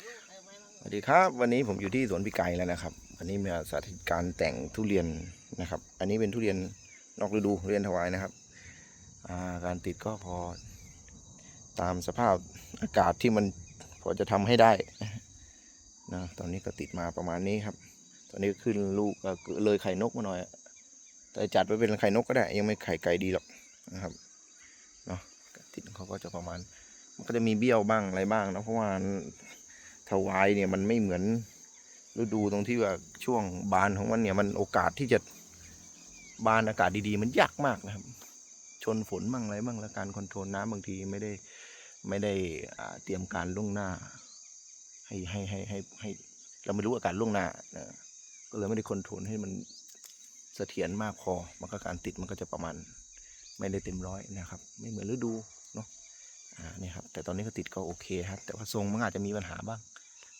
สวัสดีครับ วันนี้ผมอยู่ที่สวนพี่ไก่แล้วนะครับ วันนี้มาสาธิตการแต่งทุเรียนนะครับ อันนี้เป็นทุเรียนนอกฤดูเรียนถวายนะครับาการติดก็พอตามสภาพอากาศที่มันพอจะทำให้ได้นะตอนนี้ก็ติดมาประมาณนี้ครับ ตอนนี้ขึ้นลูกก็เลยไข่นกมาหน่อย แต่จัดไว้เป็นไข่นกก็ได้ ยังไม่ไข่ไก่ดีหรอกนะครับเนาะติดเขาก็จะประมาณ มันก็จะมีเบี้ยวบ้างอะไรบ้างนะเพราะว่า ถวายเนี่ยมันไม่เหมือนฤดูตรงที่ว่าช่วงบานของมันเนี่ยมันโอกาสที่จะบานอากาศดีๆ มันยากมากนะครับ ชนฝนบ้างอะไรบ้างแล้วการคอนโทรลน้ำบางทีไม่ได้ไม่ได้เตรียมการล่วงหน้า ให้ให้ให้ให้ให้เราไม่รู้อากาศล่วงหน้านะก็เลยไม่ได้คอนโทรลให้มันเสถียรมากพอมันก็การติดมันก็จะประมาณ ไม่ได้เต็มร้อยนะครับ ไม่เหมือนฤดูเนาะอ่านี่ครับแต่ตอนนี้ก็ติดก็โอเคครับ แต่ว่าทรงมันอาจจะมีปัญหาบ้าง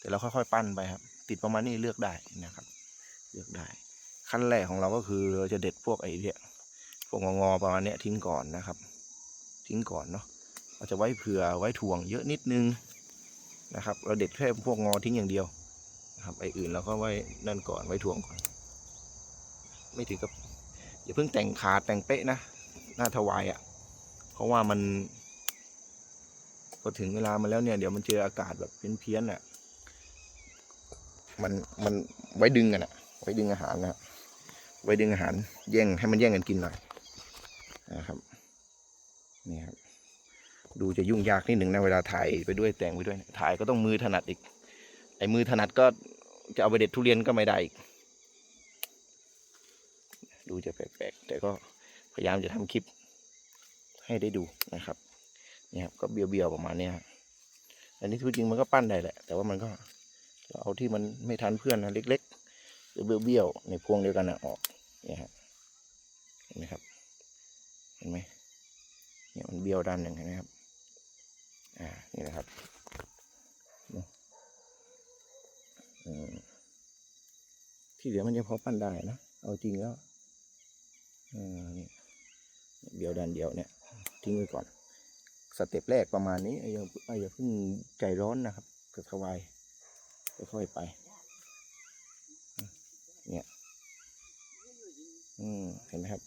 แต่เราค่อยๆปั้นไปครับ ติดประมาณนี้เลือกได้นะครับ เลือกได้ ขั้นแรกของเราก็คือเราจะเด็ดพวกไอ้เนี่ยพวกงอประมาณนี้ทิ้งก่อนนะครับ ทิ้งก่อนเนาะเราจะไว้เผื่อไว้ถ่วงเยอะนิดนึงนะครับ เราเด็ดแค่พวกงอทิ้งอย่างเดียวนะครับไอ้อื่นเราก็ไว้นั่นก่อนไว้ถ่วงก่อน ไม่ถึงกับอย่าเพิ่งแต่งขาแต่งเป๊ะนะหน้าถวายอะ่ะ เพราะว่ามันพอถึงเวลามาแล้วเนี่ยเดี๋ยวมันเจออากาศแบบเพี้ยนๆน่ะ มันมันไว้ดึงกันอะไว้ดึงอาหารนะไว้ดึงอาหารแย่งให้มันแย่งกันกินหน่อยนะครับนี่ครับดูจะยุ่งยากนิดหนึ่งนะเวลาถ่ายไปด้วยแต่งไปด้วย ถ่ายก็ต้องมือถนัดอีก ไอ้มือถนัดก็จะเอาไปเด็ดทุเรียนก็ไม่ได้อีก ดูจะแปลกๆแต่ก็พยายามจะทำคลิปให้ได้ดูนะครับนี่ครับก็เบี้ยวๆประมาณนี้ครับอันนี้ที่จริงมันก็ปั้นได้แหละ แต่ว่ามันก็ เอาที่มันไม่ทันเพื่อนนะเล็กๆหรือเบี้ยวๆในพวงเดียวกันนะออกเนี่ยครับเห็นไหมครับ เห็นไหมเนี่ยมันเบี้ยวด้านหนึ่งเห็นไหมครับอ่านี่นะครับที่เหลือมันยังพอปั้นได้นะเอาจริงแล้วอ่านี่เบี้ยวด้านเดียวเนี่ยทิ้งไว้ก่อน สเต็ปแรกประมาณนี้อย่าอย่าเพิ่งใจร้อนนะครับก็สบาย ค่อยๆไป เนี่ย อืม เห็นไหมครับ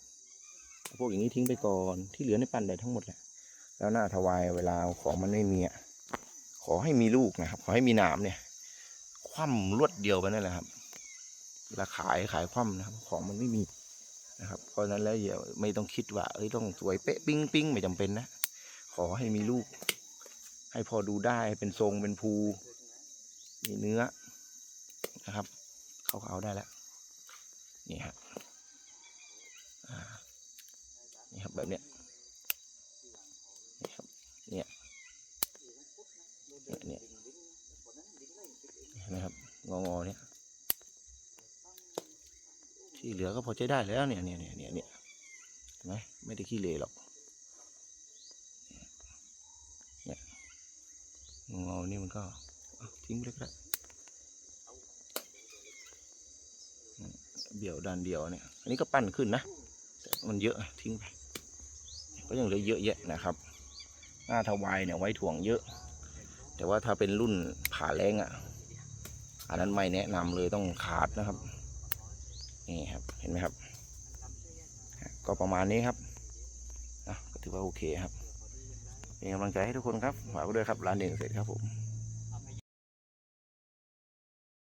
พวกอย่างนี้ทิ้งไปก่อน ที่เหลือในปั้นได้ทั้งหมดแหละ แล้วหน้าถวายเวลาของมันไม่มีอะ ขอให้มีลูกนะครับ ขอให้มีหนามเนี่ย คว่ำรวดเดียวไปนั่นแหละครับเวลาขายขายคว่ำนะครับ ของมันไม่มีนะครับ เพราะฉะนั้นแล้วอย่าไม่ต้องคิดว่า เอ้ย ต้องสวยเป๊ะปิ้งปิ้งไม่จำเป็นนะ ขอให้มีลูก ให้พอดูได้ เป็นทรง เป็นภู มีเนื้อนะครับ เขาก็เอาได้แล้ว นี่ฮะอ่านี่ครับแบบเนี้ยนี่ครับเนี่ยเนี่ยเนี่ยนะครับงองอเนี่ยที่เหลือก็พอใช้ได้แล้วเนี่ยเนี่ยเนี่ยเนี่ยเนี่ยเห็นไหมไม่ได้ขี้เหร่หรอกเนี้ยงอนี่มันก็ ทิ้งเลยก็ได้อืมเบี่ยวด้านเดียวเนี่ยอันนี้ก็ปั้นขึ้นนะมันเยอะทิ้งไปก็ยังเหลือเยอะแยะนะครับหน้าทวายเนี่ยไว้ถ่วงเยอะ แต่ว่าถ้าเป็นรุ่นผ่าแรงอะ อันนั้นไม่แนะนำเลยต้องขาดนะครับนี่ครับเห็นไหมครับ ก็ประมาณนี้ครับนะก็ถือว่าโอเคครับเป็นกำลังใจให้ทุกคนครับฝากด้วยครับร้านเด่นเสร็จครับผม